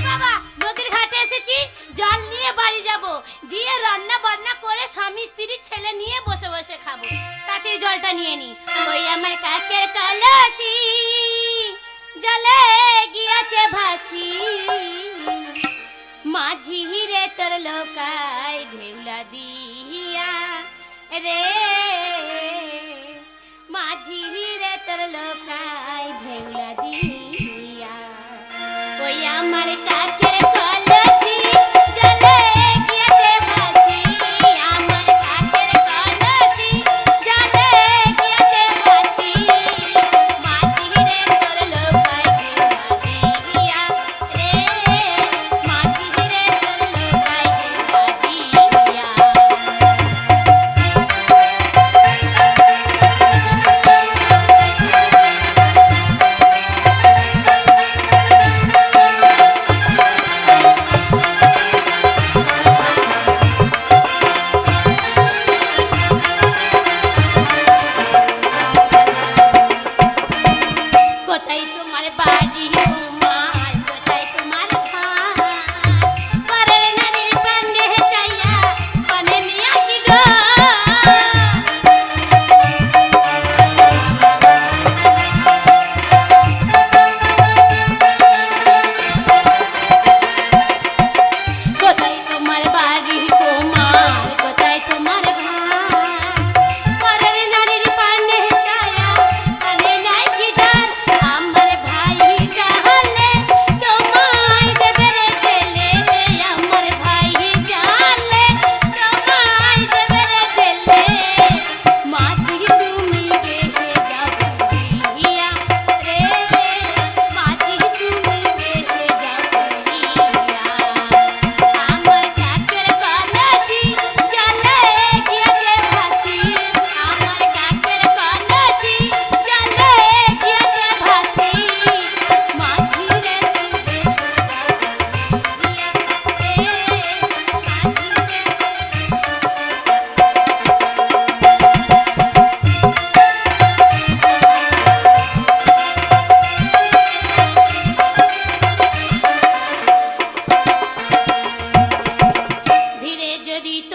বাবা, নদীর ঘাটে এসেছি, জল নিয়ে বাড়ি যাব। দিয়ে রান্না বান্না করে স্বামী স্ত্রী ছেলে নিয়ে বসে বসে খাব। তাতে জলটা নিয়ে নি। ওই আমার কাকের কলছি জলে গিয়াছে ভাসি। মাঝি হিরে তোর লোকায় ঢেউলা দিয়া রে। মাঝি হিরে তোর লোকাই ঢেউলা দিয়া। আমার কাকের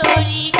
手机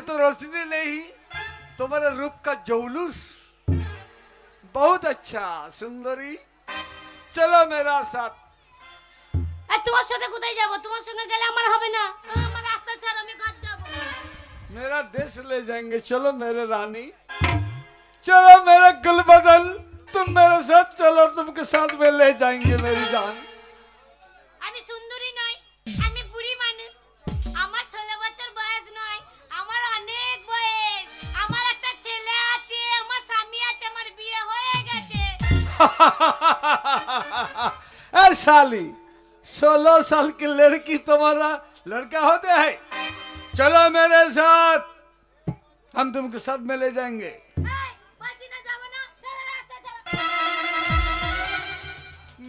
तो रोशनी नहीं तुम्हारे रूप का जौलूस। बहुत अच्छा सुंदरी। मेरा देश ले जाएँगे। चलो मेरे रानी। चलो मेरा गुलबदन। तुम मेरे साथ चलो तुमके साथ में ले जाएँगे मेरी जान। साली सोलह साल की लड़की तुम्हारा लड़का होते है। चलो मेरे साथ हम तुमको साथ में ले जाएँगे।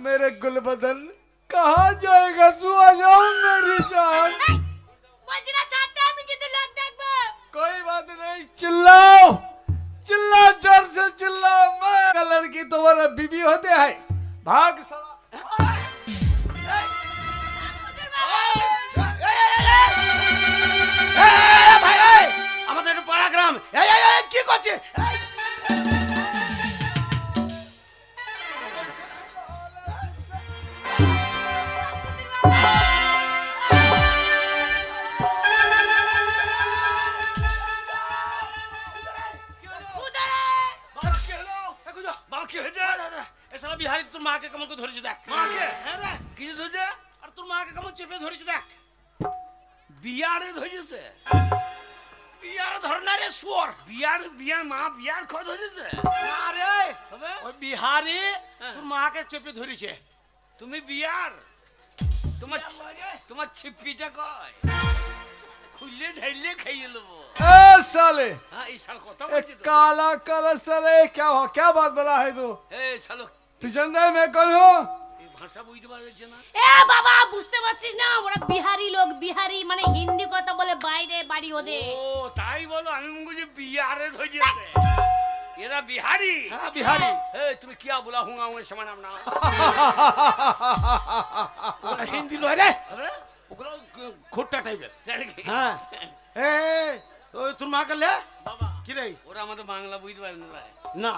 मेरे गुल बदल कहा जाएगा तू? आ जाओ मेरी जान कोई बात नहीं चिल्लाओ। जोर से चिल्लाओ मैं का लड़की तुम्हारा बीबी होते है भाग साला হুজুর বাবা। ভাই এই, আমাদের একটু পাড়া গ্রাম এই এই, এই, কি করছে দাঁড়া, দাঁড়া, এই শালা বিহারি তোর মাকে কেমন করে ধরেছে দেখ মাকে? হ্যাঁ রে কিছু ধরেছে আর তোর মাকে কেমন চেপে ধরেছে দেখ বিয়ারে ধরেছে বিয়ার ধরনা রে শুয়ার বিয়ার বিয়ার মা বিয়ার খোঁজ ধরেছে না রে হবে ওই বিহারি হ্যাঁ। তোর মাকে চেপে ধরেছে তুমি বিয়ার তোমার তোমার ছিপিটা কয় খুললে ঢেললে খাইয়ে নেবো ए साले হ্যাঁ এই শাল কথা ए বলছি তো काला काला साले क्या हुआ क्या बात बोला है तू এই শালো তুই জানতে মে কোন ভাষা বুঝতে পারছিস এ বাবা বুঝতে পারছিস না? ওরা বিহারি লোক বিহারি মানে হিন্দি কথা বলে বাইরে বাড়ি ওদের। ও তাই বলো আমি মনে বিহারে বিহারি। হ্যাঁ, তুমি কিয়া বলা হুঙ্গা হুঙ্গা হিন্দি ওগুলো খোট্টা টাইপের। হ্যাঁ। এ তোর মা কালে বাবা কি রে? ওরা আমাদের বাংলা বুঝতে পারে না না।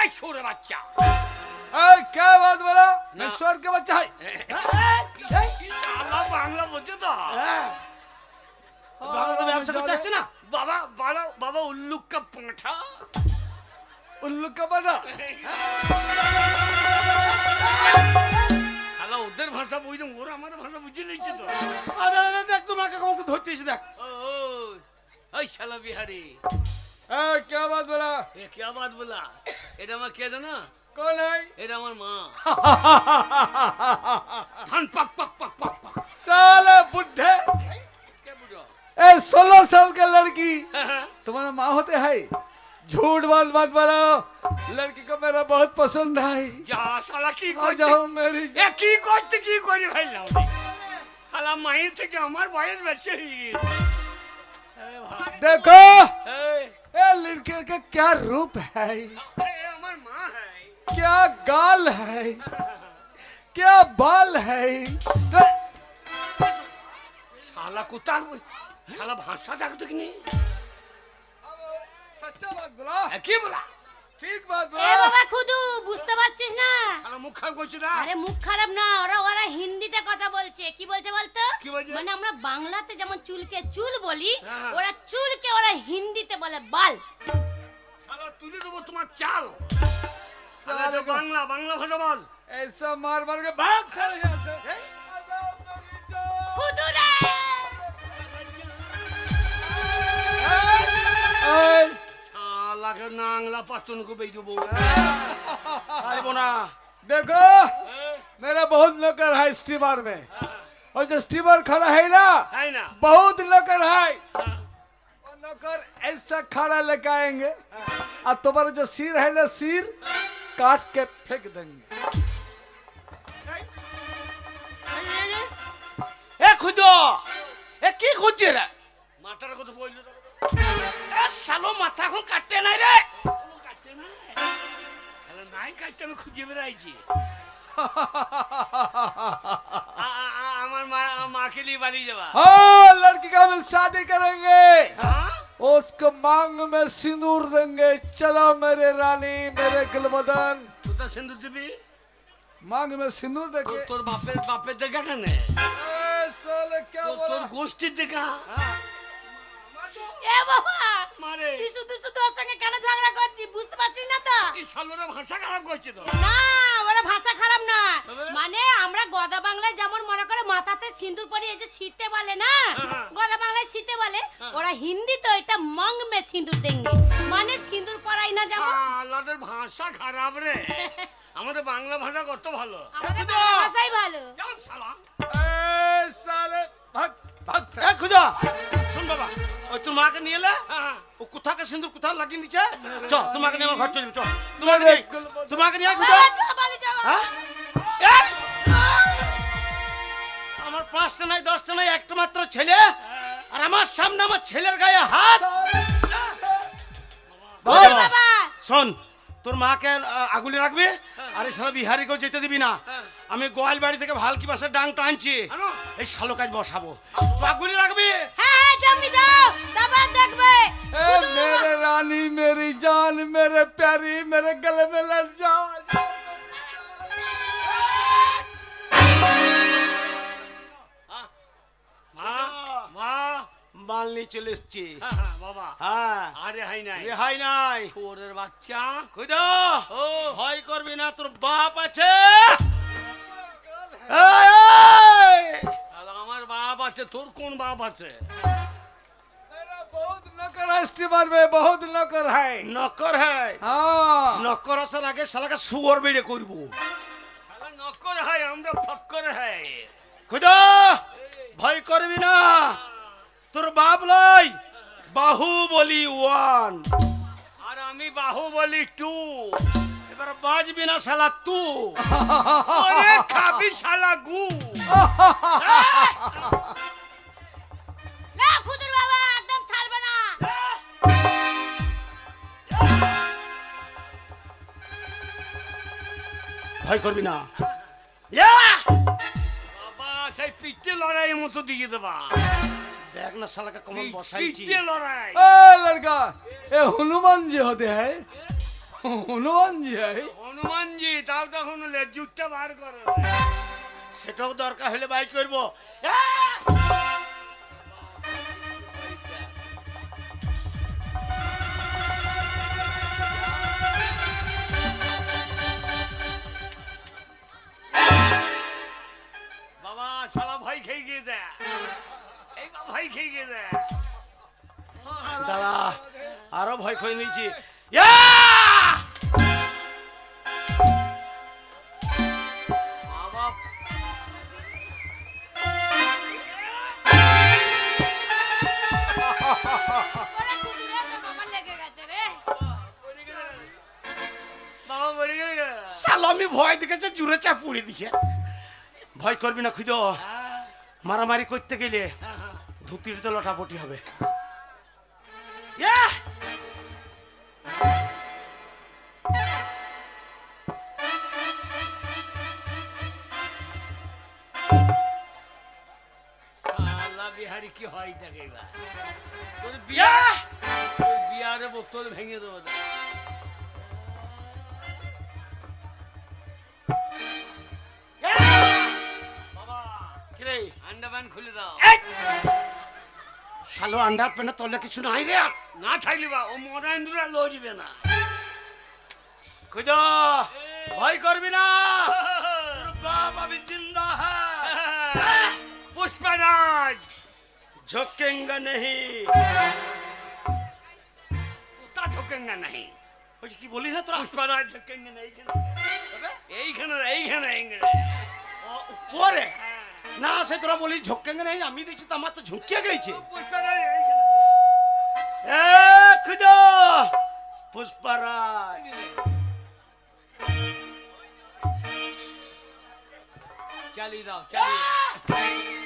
এই সুরে বাচ্চা। এই কে বাদ বলো? ঈশ্বর কে বাচ্চা হয় আল্লাহ বাংলা বলছে তো? হ্যাঁ। বাবা তো হ্যাঁ। ব্যবসা করতে আসছে না? বাবা বাবা বাবা উল্লুক্কা পাঠা। উল্লুক্কা পাঁঠা? শালা ওদের ভাষা বুঝলাম ওরা আমাদের ভাষা বুঝে নিচ্ছে তো। দেখ তোমাকে কখন ধরতে এসে দেখ। ওই শালা বিহারি। ए क्या बात बोला এ কে বাত বলা এটা আমার কে জানো कौन है এটা আমার মা ধান পাক পাক পাক পাক পাক साले बुढ़े কে বুড়ো ए सोलह साल का लड़की হ্যাঁ, तुम्हारा माँ होते है झूठ बात बात बोलो लड़की को मेरा बहुत पसंद है যা শালা কি आ করতে जाओ मेरी এ কি করতে কি করি ভাইলাম শালা মায়ের থেকে আমার বয়স বেশি হয়ে গেছে এ ভাই, देखो এই, ए लड़के का क्या रूप है এ আমার মা হ্যাঁ क्या गाल है क्या बाल है শালা কোথার শালা ভাষা দেখতো কি নেই सच्चा बात बोला এ, কি বলা ঠিক বাবা এ বাবা খুদু বুঝতে পারছিস না? মুখ খারাপ করছিস না? আরে মুখ খারাপ না ওরা ওরা হিন্দিতে কথা বলছে। কি বলছে বলতো? মানে আমরা বাংলাতে যেমন চুলকে চুল বলি হ্যাঁ। ওরা চুলকে ওরা হিন্দিতে বলে বাল। শালা তুলে দেবো তোমার চাল। বাংলা বাংলা ভাষা বল। মার মারকে ভাগ খুদুরা! শালাকে নাংলা পাচন করে বেই দেবো পারবো না देखो मेरा बहुत नौकर है स्टीमर में और जो स्टीमर खड़ा है ना তাই না बहुत नौकर है হ্যাঁ। वो नौकर ऐसा खड़ा लेके आएंगे और तुम्हारा जो सिर है ना सिर काट के फेंक देंगे এ খুঁজো এ কি খুঁজছে রে মাথার কথা বললো তো এ শালো মাথা এখন কাটতে নাই রে কোনো কাটতে নাই শালা নাই কাটতে আমি খুঁজে বেড়াইছি আ- আ- আ- আমার মা মাকে নিয়ে বাড়ি যাবা हाँ लड़की का हम शादी करेंगे হ্যাঁ? उसको मांग में सिंदूर देंगे चलो मेरे रानी मेरे गुलबदन কোথা সিন্ধু দিবি मांग में सिंदूर তোর देंगे তোর বাপের বাপের দেখা কেন ए, साले क्या তোর- তোর बोला গোষ্ঠীর দেখা এ বাবা মারে। তুই শুধু শুধু ওর সঙ্গে কেন ঝগড়া করছিস? বুঝতে পারছিস না তো? এই শালোরা ভাষা খারাপ করছে তো। না ওরা ভাষা খারাপ না। মানে আমরা গদা বাংলায় যেমন মনে করে মাথাতে সিঁদুর পরে এই যে শীতে বলে না হ্যাঁ, হ্যাঁ। গদা বাংলায় শীতে বলে হ্যাঁ। ওরা হিন্দি তো এটা মং মে সিঁদুর দেঙ্গে। মানে সিঁদুর পরাই না যেমন। শালাদের ভাষা খারাপ রে। আমাদের বাংলা ভাষা কত ভালো। আমাদের বাংলা ভাষাই ভালো। যাও শালা। এ শালে ভাগ। খুঁজো। শুন বাবা ওই তোর মাকে নিয়ে এলে ও কোথাকে সিন্দুর লাগিয়ে নিচে? চ তোমাকে নিয়ে আমার ঘর চ তোমাকে তোমাকে আমার পাঁচটা নাই দশটা নাই একটা মাত্র ছেলে। আর আমার সামনে আমার ছেলের গায়ে হাত। শোন তোর মাকে আগুলে রাখবে আরে সারা বিহারিকেও যেতে দিবি না। আমি গোয়াল বাড়ি থেকে ভালকি বাসার ডাং টানছি এই শালো কাজ বসাবো। পাগুলি রাখবি? হ্যাঁ তুমি যাও দাবা দেখবে। মেরে রানী মেরি জান মেরে প্যারি মেরে গলে মেলে যাও মাল নিয়ে চলে এসছি। হ্যাঁ, হ্যাঁ, বাবা। হ্যাঁ। আরে হাই নাই। রেহাই নাই। শুয়োরের বাচ্চা। খুদা ভয় করবি না তোর বাপ আছে। বাপ আছে তোর কোন বাপ আছে? নকর নকর শালাকে নকর আমরা ফক্কর ভয় করবি না। তোর বাপ লয় বাহুবলি ওয়ান। আর আমি বাহুবলি টু। এবার বাজবি না শালা তু। খাবি শালা গু। ভয় করবি না। বাবা সেই পিটে লড়াই মতো দিয়ে দেবা। দেখ না শালাকে কমন বসাইছি। পিটে লড়াই। এ লড়কা এ হনুমান যে হতে হয়। হনুমানজি হনুমানজি তখন বার সেটাও দরকার হলে করব। বাবা সালা ভাই খেয়ে গিয়ে দেয় ভাই খেয়ে গিয়ে দেয় দাদা আরও ভয় খেয়ে নিয়েছি। ভয় করবি না খুঁজো। মারামারি করতে গেলে ধুতির তো লটাপটি হবে। বিহারি কি হয় থাকে তোর বিয়া তোর বিয়ারে বোতল ভেঙে দেবো কিরে আন্ডামান খুলে দাও এই! শালো আন্ডার প্যান্টে তলে কিছু নাই রে না থাকলে বা ও মরাইন্দুরা লড়িবে না খুঁজো ভয় করবি না তোর বাপ আমি জিন্দা হ্যাঁ পুষ্পরাজ झुकेंगे नहीं কুত্তা ঝোকেঙ্গা নাই ওই যে কি বলি না তোরা পুষ্পরাজ ঝোকেঙ্গে না এইখানে এইখানে এইখানে এইখানে ও, উপরে হ্যাঁ। না সে তোরা বলি ঝুঁকেঙ্গে नहीं আমি দেখছি তো আমার তো ঝুঁকিয়ে গেছে পুষ্পরাজ এইখানে এ খুঁজো পুষ্পারাজ চালিয়ে দাও চালিয়ে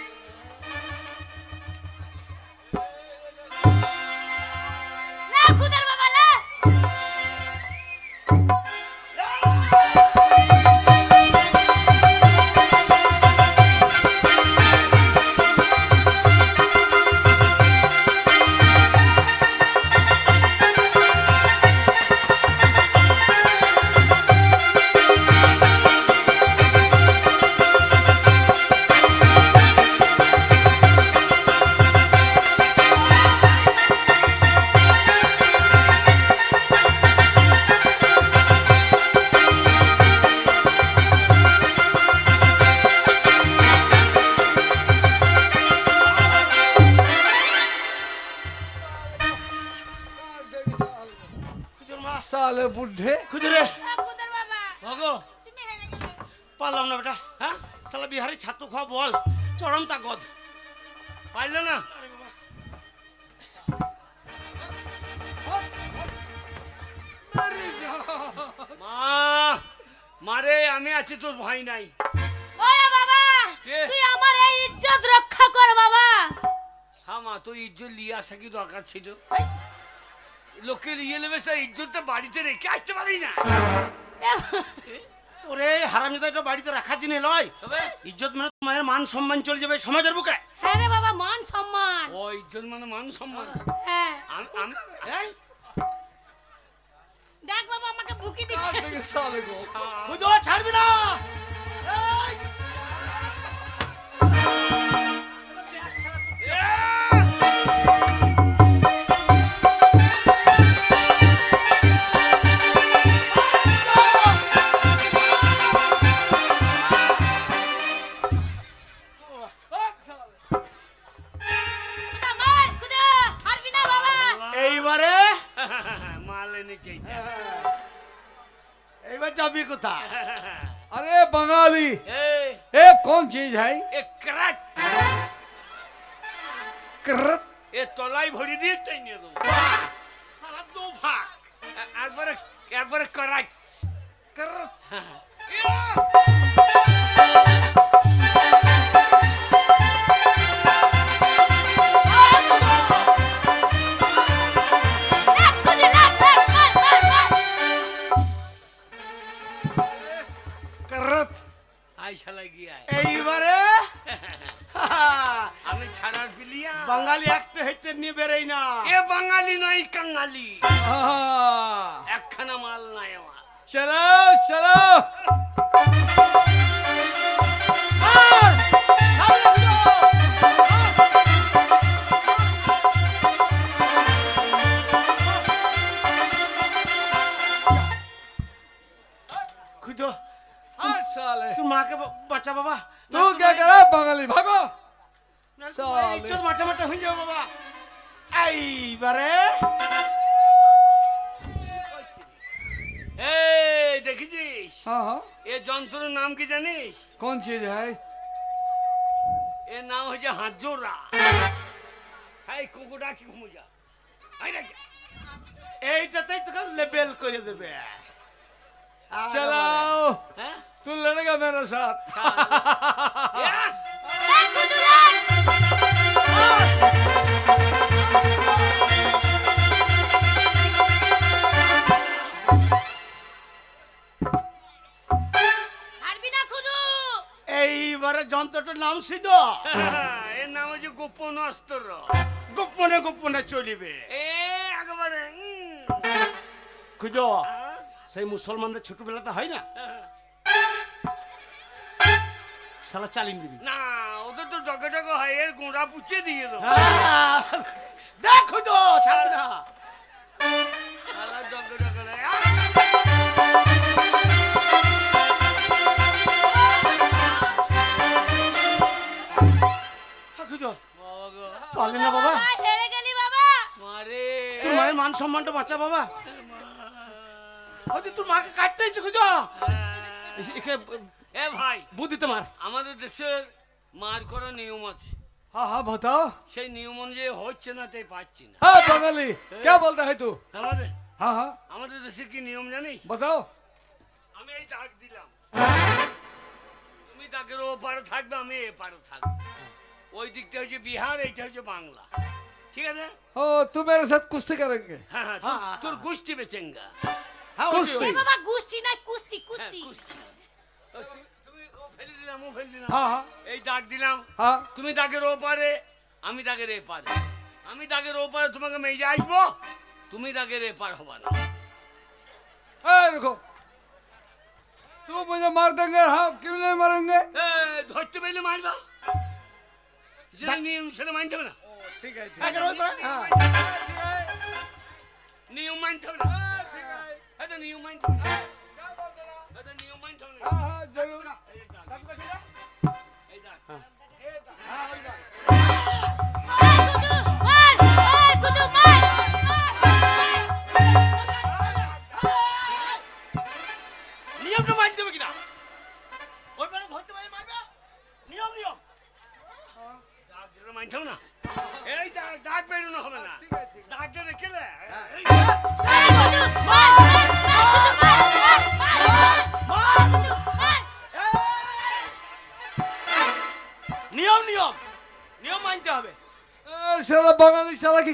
ভয় নাই। ওরে বাবা কে? তুই আমার এই ইজ্জত রক্ষা কর বাবা। হ্যাঁ মা তো ইজ্জত নিয়ে আসা কি দরকার ছিল? লোকের ইয়ে নেবে তার ইজ্জতটা বাড়িতে রেখে আসতে পারি না। ওরে হারামিদা এটা বাড়িতে রাখার জন্য লয় তবে? ইজ্জত মানে তোমার মান সম্মান চলে যাবে সমাজের বুকে। হ্যাঁ রে বাবা মান সম্মান। ও ইজ্জত মানে মান সম্মান। হ্যাঁ। আম- আম- এই। দেখ বাবা আমাকে বুকি দিচ্ছে। খুদো ছাড়বি না। যাবি কোথা अरे बंगाली এই, ये कौन चीज है এ ক্রাক करत এ তলায় ভরি দিয়ে টাই নিয়ে দেবো। সারা দু ভাগ। একবারে একবারে করাই। কর। হ্যাঁ, হ্যাঁ। বাঙালি। একখানা মাল নাই আমার। চলো চলো! তোর মাকে বাচ্চা বাবা। তুই কে কর বাঙালি ভাগো! চল মাঠে মাঠে হয়ে যাও বাবা। এইবারে এই দেখেছিস? হ্যাঁ, হ্যাঁ। এ যন্ত্রের নাম কি জানিস? কোন চিজ হ্যাঁ এর নাম হচ্ছে হাত জোড়া এই কুকুরটা কি ঘুমুজা এইটাতেই তোকে লেবেল করে দেবে। চালাও। তুই লড়েগা মেরা সাথ এইবারে যন্ত্রটার নাম সিদ্ধ। এর নাম হচ্ছে গোপন অস্ত্র। গোপনে গোপনে চলিবে। এ একেবারে খুঁজো সেই মুসলমানদের ছোটবেলাতে হয় না। সালা চালিয়ে দিবি। না ওদের তো ডগে ডগে হয় এর গোড়া পুচিয়ে দিয়ে দেবো। দেখ খুঁজো ছাড়বি তো না বাবা। তোর মায়ের মান সম্মানটা বাঁচা বাবা। তোর মাকে কাটতে ইচ্ছে খুঁজো হ্যাঁ। ভাই। বুদ্ধি তোমার। আমাদের দেশের মার করা নিয়ম আছে। সেই নিয়ম অনুযায়ী হচ্ছে না তাই পাচ্ছি না। হ্যাঁ, হ্যাঁ। আমি এই দিলাম। তুমি ডাকের ও থাকবে আমি এ থাকব। ওই দিকটা হচ্ছে বিহার এইটা হচ্ছে বাংলা ঠিক আছে ओ तू मेरे साथ कुश्ती करेंगे হ্যাঁ হ্যাঁ হ্যাঁ, তোর- হ্যাঁ, তোর গোষ্ঠী বেচেঙ্গা হ্যাঁ ওই যে- কুস্তি। এ বাবা গুষ্টি না কুস্তি হ্যাঁ, কুস্তি কুস্তি। ও, তু- তুমি ও ফেলে দিলাম ও ফেলে দিলাম हाँ हाँ এই দাগ দিলাম हाँ তুমি দাগের ও পারে আমি দাগের এ পারে আমি দাগের ও পারে তোমাকে মেজে আসবো তুমি দাগের এ পার হবা না ए, रुको तू मुझे मार देंगे हाँ क्यों नहीं मारेंगे এ, ধরতে পারলে মারবা যেটা নিয়ম সেটা মানতে হবে না। ঠিক আছে নিয়ম মানতে হবে না। এটা নিয়ম মানতে হবে না। এটা নিয়ম মানতে হবে না। হ্যাঁ, হ্যাঁ।, হ্যাঁ, হ্যাঁ জরুর। এই দেখ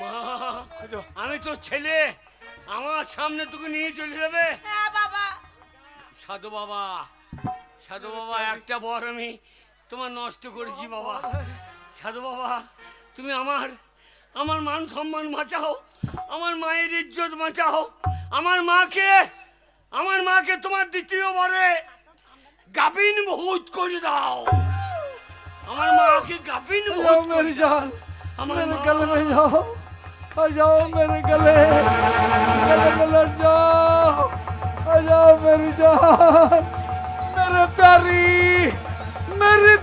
মা আমি তো ছেলে। আমার সামনে তুকে নিয়ে চলে যাবে। হ্যাঁ, বাবা। সাধু বাবা সাধু বাবা একটা বর আমি তোমার নষ্ট করেছি বাবা। সাধু বাবা তুমি আমার আমার মান সম্মান বাঁচাও। আমার মায়ের ইজ্জত বাঁচাও। আমার মাকে আমার মাকে তোমার দ্বিতীয় বরে গাবিন বহুত করে দাও। আমার মাকে গাবিন বহুত করে যান আমার কালো যাও। जाओ मेरे गले गले गले जाओ आ जाओ मेरी जान मेरे प्यारी मेरी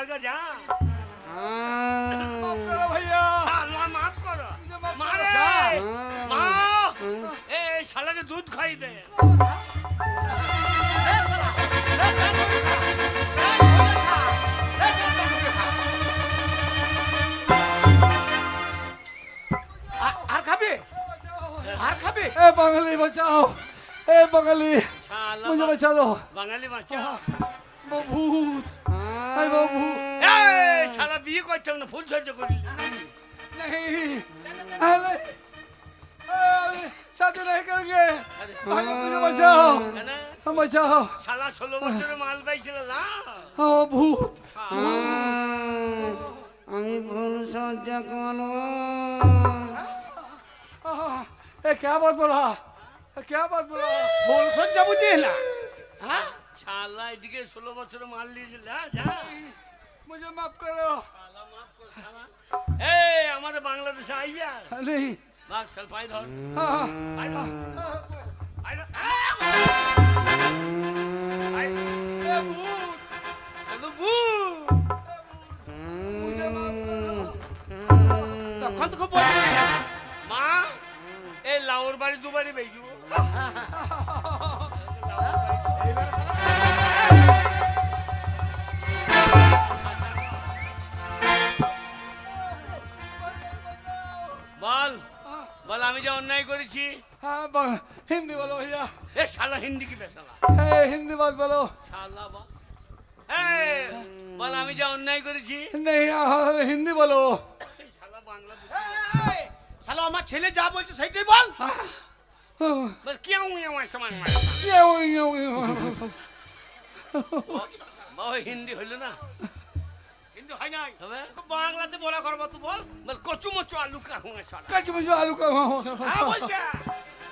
স্বর্গ যান হ্যাঁ। ভাইয়া। মাফ করো। মারে। মা। হ্যাঁ। এই শালাকে দুধ খাই দে। আর খাবে? আর খাবে? এ বাঙালি বাঁচাও। এ বাঙালি। মুঝে বাঁচালো। বাঙালি বাঁচাও। ভূত। নাই বাবু। এই শালা বিয়ে করতাম না ফুল সহ্য করি সাথে রেখে করগে আমাকে বাঁচাও। বাঁচাও। শালা ষোলো বছরের মাল পাইছিল না? ও ভূত। আমি ভুল সহ্য করব। এ কে বাত বলা? কে বাত বলা? ভুল সহ্য বুঝিয়ে না হ্যাঁ? শালা এদিকে ষোলো বছর মাল দিয়েছিল হ্যাঁ, মুঝে মাফ করো। এই আমাদের বাংলাদেশে আইবি? আর। সাল পাই ধর। পাই ধর। পাই মা এই লাউর বাড়ি দুবারই বেজু हाँ ब- हिंदी बोलो भैया এ শালা হিন্দি কি বেশালা ए हिंदी बात बोलो শালা বা এই, বল আমি যে অন্যায় করেছি नहीं हाँ, हिंदी बोलो এই শালা বাংলা বুঝি না। শালো আমার ছেলে যা বলছে সেইটাই বল हाँ, বল কেউ আমার সমান ये वो- ये वो- ये वो- বাবা হিন্দি হইলো না হিন্দু হয় নাই হবে তোকে বাংলাতে বলা করবো তুই বল বল কচু মচু আলু কা হুঁয়ে শালা कच मुझे आलू का হ্যাঁ বলছে বলছে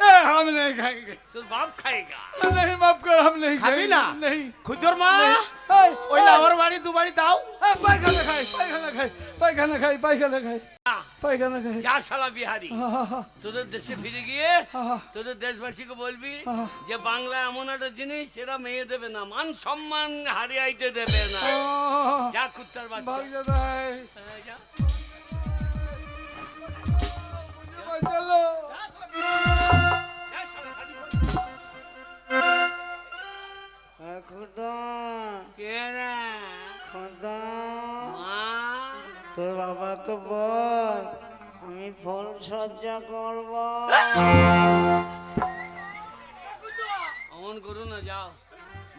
हम नहीं खाएंगे। तो बाप खाएगा। नहीं बाप कर हम नहीं खाबी ना? नहीं। खुजर माँ? ओई लावर वाली दुबारी दाओ पायखाना खाए पायखाना खाए पायखाना खाए पायखाना खाए পায়খানা খাই যা শালা বিহারি তোদের দেশে ফিরে গিয়ে তোদের দেশবাসীকে বলবি যে বাংলা এমন একটা জিনিস সেটা মেয়ে দেবে না মান সম্মান হারিয়াইতে দেবে না যা কুত্তার বাচ্চা চলো খুদা। কে রে? খুদা। মা? তোর বাবাকে বল আমি ফুল সজ্জা করব। অমন করো না যাও।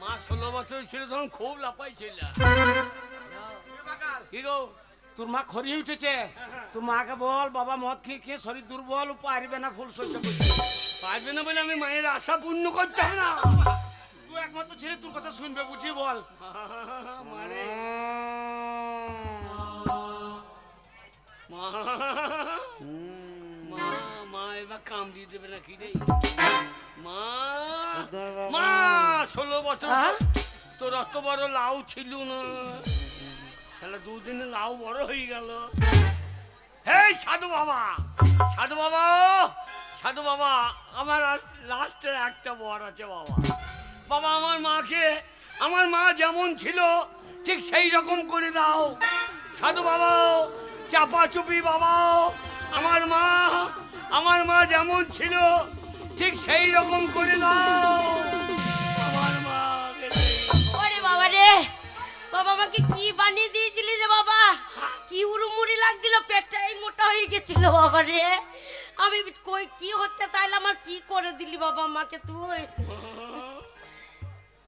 মা ষোলো বছর ছিল তখন খুব লাপাই ছিল। কি গো তোর মা খরিয়ে উঠেছে। তোর মাকে বল বাবা মদ খেয়ে খেয়ে শরীর দুর্বল ও পারবে না ফুল সহ্য করতে। পারবে না বলে আমি মায়ের আশা পূর্ণ করতে হবে না। তুই একমাত্র ছেলে তোর কথা শুনবে বুঝিয়ে বল? মারে। মা। মা মা এবার কামড়িয়ে দেবে না কি রে? মা। মা ষোলো বছর হ্যাঁ? তোর অত বড় লাউ ছিল না। তাহলে দুদিনে লাউ বড় হয়ে গেল। হেই সাধু বাবা! সাধু বাবা সাধু বাবা আমার লাস্টে একটা বর আছে বাবা। বাবা আমার মাকে, আমার মা যেমন ছিল, ঠিক সেই রকম করে দাও। সাধু বাবা চাপা চুপি বাবা আমার মা আমার মা যেমন ছিল, ঠিক সেই রকম করে দাও। আমার মা বাবা রে, বাবা বানিয়ে দিয়েছিলি রে বাবা? কি উড়ুমুড়ি লাগছিল, পেটটা এই মোটা হয়ে বাবা রে। আমি কই, কি হতে চাইলাম আর কি করে দিলি বাবা আমাকে তুই?